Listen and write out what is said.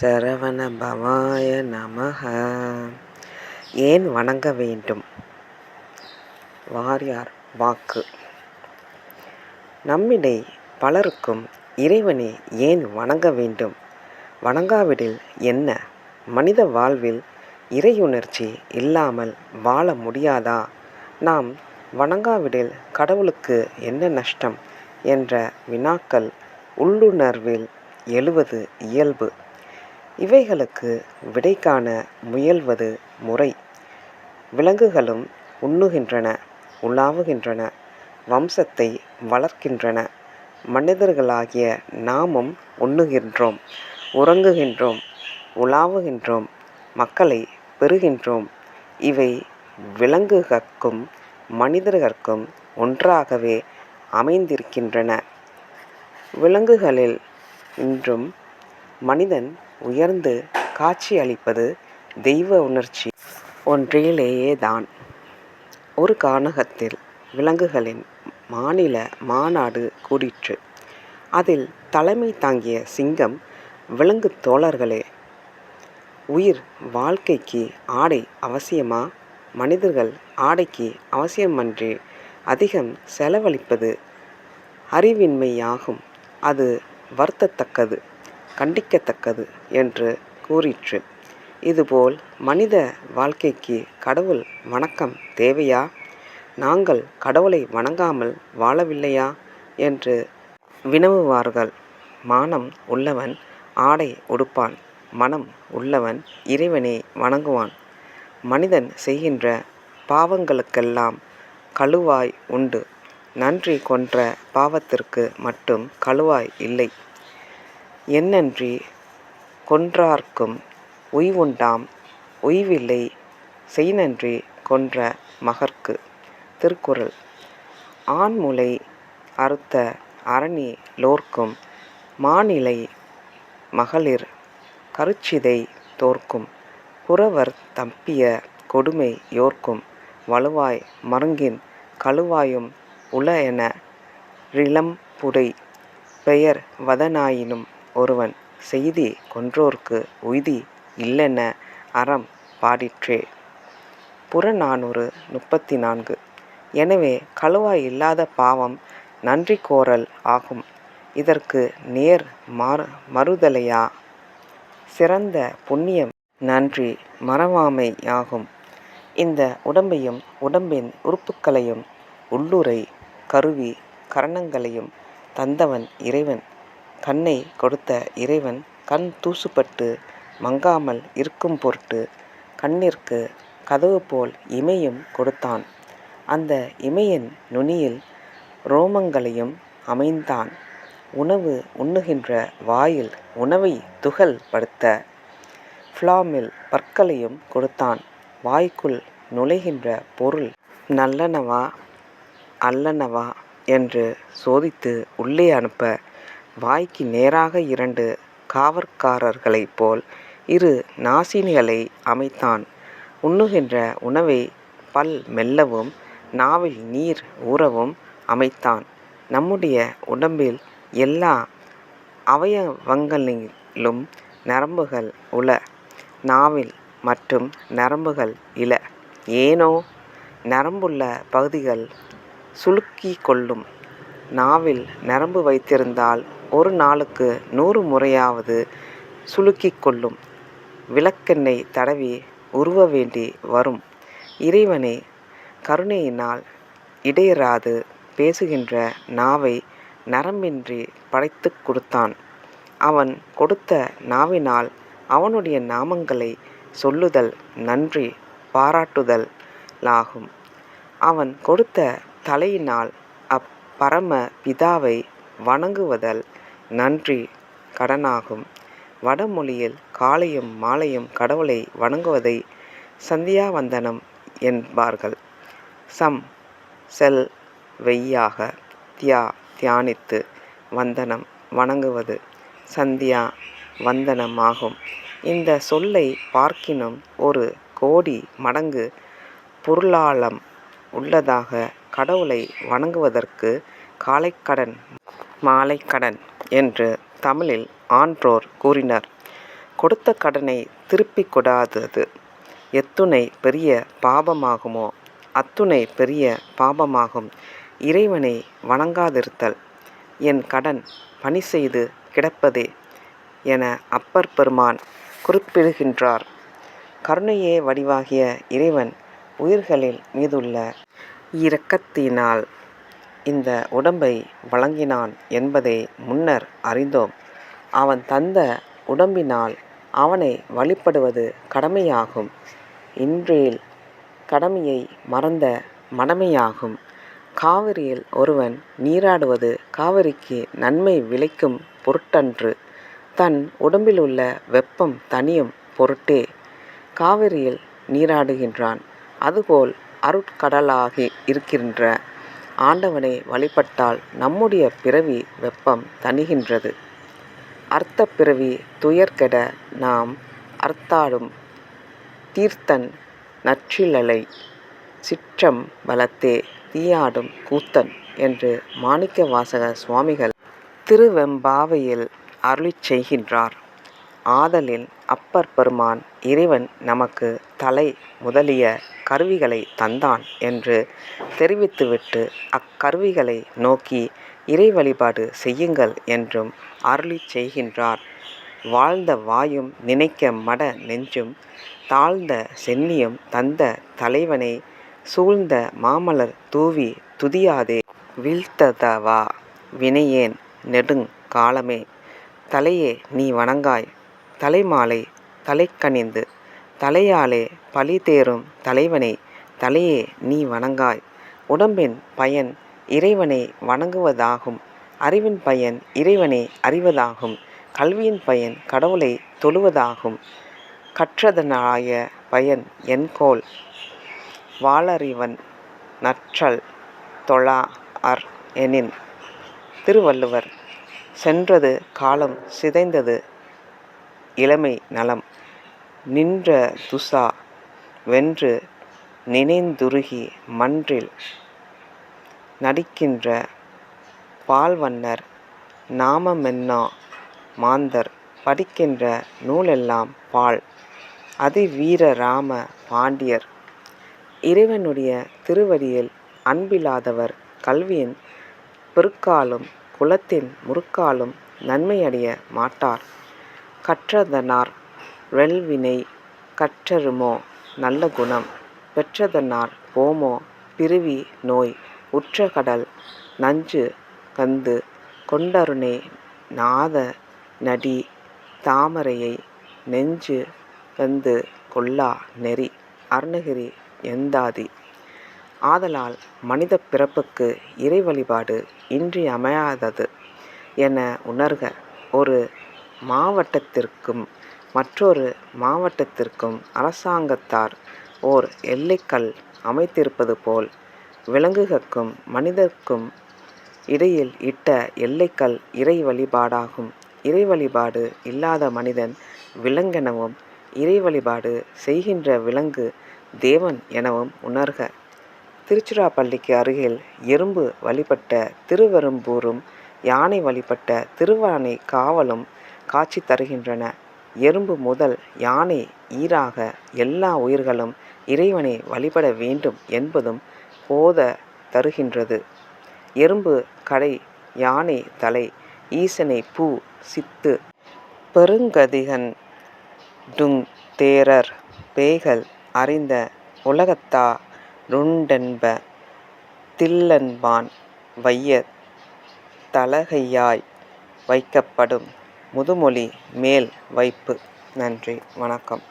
சரவண பவாய நமக ஏன் வணங்க வேண்டும்? வாரியார் வாக்கு. நம்மிடை பலருக்கும் இறைவனை ஏன் வணங்க வேண்டும்? வணங்காவிடில் என்ன? மனித வாழ்வில் இறையுணர்ச்சி இல்லாமல் வாழ முடியாதா? நாம் வணங்காவிடில் கடவுளுக்கு என்ன நஷ்டம்? என்ற வினாக்கள் உள்ளுணர்வில் எழுவது இயல்பு. இவைகளுக்கு விடை காண முயல்வது முறை. விலங்குகளும் உண்ணுகின்றன உலாவுகின்றன வம்சத்தை வளர்க்கின்றன. மனிதர்களாகிய நாமும் உண்ணுகின்றோம் உறங்குகின்றோம் உலாவுகின்றோம் மக்களை பெறுகின்றோம். இவை விலங்குகற்கும் மனிதர்கற்கும் ஒன்றாகவே அமைந்திருக்கின்றன. விலங்குகளில் இன்றும் மனிதன் உயர்ந்து காட்சியளிப்பது தெய்வ உணர்ச்சி ஒன்றிலேயே தான் ஒரு கானகத்தில் விலங்குகளின் மாநில மாநாடு கூடிற்று. அதில் தலைமை தாங்கிய சிங்கம் விலங்குத் தோழர்களே உயிர் வாழ்க்கைக்கு ஆடை அவசியமா? மனிதர்கள் ஆடைக்கு அவசியமன்றி அதிகம் செலவழிப்பது அறிவின்மையாகும். அது வருத்தத்தக்கது கண்டிக்கத்தக்கது என்று கூறிற்று. இதுபோல் மனித வாழ்க்கைக்கு கடவுள் வணக்கம் தேவையா? நாங்கள் கடவுளை வணங்காமல் வாழவில்லையா? என்று வினவுவார்கள். மானம் உள்ளவன் ஆடை உடுப்பான் மனம் உள்ளவன் இறைவனை வணங்குவான். மனிதன் செய்கின்ற பாவங்களுக்கெல்லாம் கழுவாய் உண்டு நன்றி கொன்ற பாவத்திற்கு மட்டும் கழுவாய் இல்லை. என்னன்றி கொன்றார்க்கும் உய்வுண்டாம் உய்வில்லை செய்நன்றி கொன்ற மகற்கு. திருக்குறள் ஆண்முலை அறுத்த அரணி லோர்க்கும் மாநிலை மகளிர் கருச்சிதை தோற்கும் புறவர் தப்பிய கொடுமை யோர்க்கும் வழுவாய் மருங்கின் கழுவாயும் உளஎன ரிலம்புடை பெயர் வதனாயினும் ஒருவன் செய்தி கொன்றோர்க்கு உய்தி இல்லென அறம் பாடிற்றே. புறநானூறு முப்பத்தி நான்கு. எனவே கழுவாய் இல்லாத பாவம் நன்றி கோரல் ஆகும். இதற்கு நேர் மறுதலையா? சிறந்த புண்ணியம் நன்றி மறவாமையாகும். இந்த உடம்பையும் உடம்பின் உறுப்புக்களையும் உள்ளுறை கருவி கரணங்களையும் தந்தவன் இறைவன். கண்ணை கொடுத்த இறைவன் கண் தூசுபட்டு மங்காமல் இருக்கும் பொருட்டு கண்ணிற்கு கதவு போல் இமையும் கொடுத்தான். அந்த இமையின் நுனியில் ரோமங்களையும் அமைந்தான் உணவு உண்ணுகின்ற வாயில் உணவை துகள் படுத்த ஃப்ளாமில் பற்களையும் கொடுத்தான். வாய்க்குள் நுழைகின்ற பொருள் நல்லனவா அல்லனவா என்று சோதித்து உள்ளே அனுப்ப வாய்க்கு நேராக இரண்டு காவற்காரர்களைப் போல் இரு நாசினிகளை அமைத்தான். உண்ணுகின்ற உணவை பல் மெல்லவும் நாவில் நீர் ஊறவும் அமைத்தான். நம்முடைய உடம்பில் எல்லா அவயவங்களிலும் நரம்புகள் உள. நாவில் மற்றும் நரம்புகள் இல. ஏனோ? நரம்புள்ள பகுதிகள் சுளுக்கி கொள்ளும். நாவில் நரம்பு வைத்திருந்தால் ஒரு நாளுக்கு நூறு முறையாவது சுளுக்கிக் கொள்ளும். விளக்கெண்ணெய் தடவி உருவ வேண்டி வரும். இறைவனே கருணையினால் இடையறாது பேசுகின்ற நாவை நரம்பின்றி படைத்துக் கொடுத்தான். அவன் கொடுத்த நாவினால் அவனுடைய நாமங்களை சொல்லுதல் நன்றி பாராட்டுதலாகும். அவன் கொடுத்த தலையினால் அப் பரம பிதாவை வணங்குவதல் நன்றி கடனாகும். வடமொழியில் காலையும் மாலையும் கடவுளை வணங்குவதை சந்தியாவந்தனம் என்பார்கள். சம் செல் வெய்யாக தியா தியானித்து வந்தனம் வணங்குவது சந்தியா வந்தனமாகும். இந்த சொல்லை பார்க்கினும் ஒரு கோடி மடங்கு பொருளாளம் உள்ளதாக கடவுளை வணங்குவதற்கு காலைக்கடன் மாலை கடன் என்று தமிழில் ஆன்றோர் கூறினர். கொடுத்த கடனை திருப்பிக் கொடாதது எத்துணை பெரிய பாபமாகுமோ? அத்துணை பெரிய பாபமாகும். இறைவனை வணங்காதிருத்தல். என் கடன் பணி செய்து கிடப்பதே என அப்பர் பெருமான் குறிப்பிடுகின்றார். கருணையே வடிவாகிய இறைவன் உயிர்களில் மீதுள்ள இரக்கத்தினால் இந்த உடம்பை வழங்கினான் என்பதை முன்னர் அறிந்தோம். அவன் தந்த உடம்பினால் அவனை வழிபடுவது கடமையாகும். இன்றேல் கடமையை மறந்த மடமையாகும் காவிரியில் ஒருவன் நீராடுவது காவிரிக்கு நன்மை விளைக்கும் பொருட்டன்று. தன் உடம்பிலுள்ள வெப்பம் தனியும் பொருட்டே. காவிரியில் நீராடுகின்றான். அதுபோல் அருட்கடலாகி இருக்கின்ற ஆண்டவனை வழிபட்டால் நம்முடைய பிறவி வெப்பம் தணிகின்றது. அர்த்த பிறவி துயர்கெட நாம் அர்த்தாடும் தீர்த்தன் நற்றிலலை சிற்றம் பலத்தே தீயாடும் கூத்தன் என்று மாணிக்க வாசக சுவாமிகள் திருவெம்பாவையில் அருளிச் செய்கின்றார். ஆதலின் அப்பர் பெருமான் இறைவன் நமக்கு தலை முதலிய கருவிகளை தந்தான் என்று தெரிவித்துவிட்டு அக்கருவிகளை நோக்கி இறை வழிபாடு செய்யுங்கள் என்றும் அருளிச் செய்கின்றார். வாழ்ந்த வாயும் நினைக்க மட நெஞ்சும் தாழ்ந்த சென்னியும் தந்த தலைவனை சூழ்ந்த மாமலர் தூவி துதியாதே. வீழ்த்ததவா? வினையேன் நெடுங் காலமே. தலையே நீ வணங்காய். தலைமாலை தலைக்கணிந்து தலையாலே பழி தேரும் தலைவனை தலையே நீ வணங்காய். உடம்பின் பயன் இறைவனை வணங்குவதாகும். அறிவின் பயன் இறைவனை அறிவதாகும். கல்வியின் பயன் கடவுளை தொழுவதாகும். கற்றதனாய பயன் என்கோல். வாளறிவன் நற்றல் தொழா அர் எனின். திருவள்ளுவர் சென்றது காலம் சிதைந்தது இளமை நலம். நின்ற துசா வென்று நினைந்துருகி மன்றில் நடிக்கின்ற பால்வண்ணர் நாமமென்னா மாந்தர் படிக்கின்ற நூலெல்லாம் பால். அதிவீர ராம பாண்டியர். இறைவனுடைய திருவடியில் அன்பில்லாதவர் கல்வியின் பெருக்காலும் குலத்தின் முறுக்காலும் நன்மையடைய மாட்டார். கற்றதனார் வெல்வினை கற்றருமோ? நல்ல குணம். பெற்றதனார் போமோ? பிறவி நோய். உற்ற கடல். நஞ்சு கந்து. கொண்டருணே நாத நடி. தாமரையை நெஞ்சு கந்து. கொல்லா நெறி. அருணகிரி எந்தாதி. ஆதலால் மனித பிறப்புக்கு இறை வழிபாடு இன்றியமையாதது என உணர்க. ஒரு மாவட்டத்திற்கும் மற்றொரு மாவட்டத்திற்கும் அரசாங்கத்தார் ஓர் எல்லைக்கல் அமைத்திருப்பது போல் விலங்குகட்கும் மனிதர்க்கும் இடையில் இட்ட எல்லைக்கல் இறை வழிபாடாகும். இறை வழிபாடு இல்லாத மனிதன் விலங்கெனவும் இறை வழிபாடு செய்கின்ற விலங்கு தேவன் எனவும் உணர்க. திருச்சிராப்பள்ளிக்கு அருகில் எறும்பு வழிபட்ட திருவெரும்பூரும் யானை வழிபட்ட திருவானை காவலும் காட்சி தருகின்றன. எறும்பு முதல் யானை ஈறாக எல்லா உயிர்களும் இறைவனை வழிபட வேண்டும் என்பதும் போத தருகின்றது. எறும்பு கடை யானை தலை ஈசனை பூ சித்து பெருங்கதிகன் டுங் தேரர் பேய்கள் அறிந்த உலகத்தா ருண்டென்ப தில்லென்பான் வைய தலகையாய் வைக்கப்படும். முதுமொழி மேல் வைப்பு. நன்றி வணக்கம்.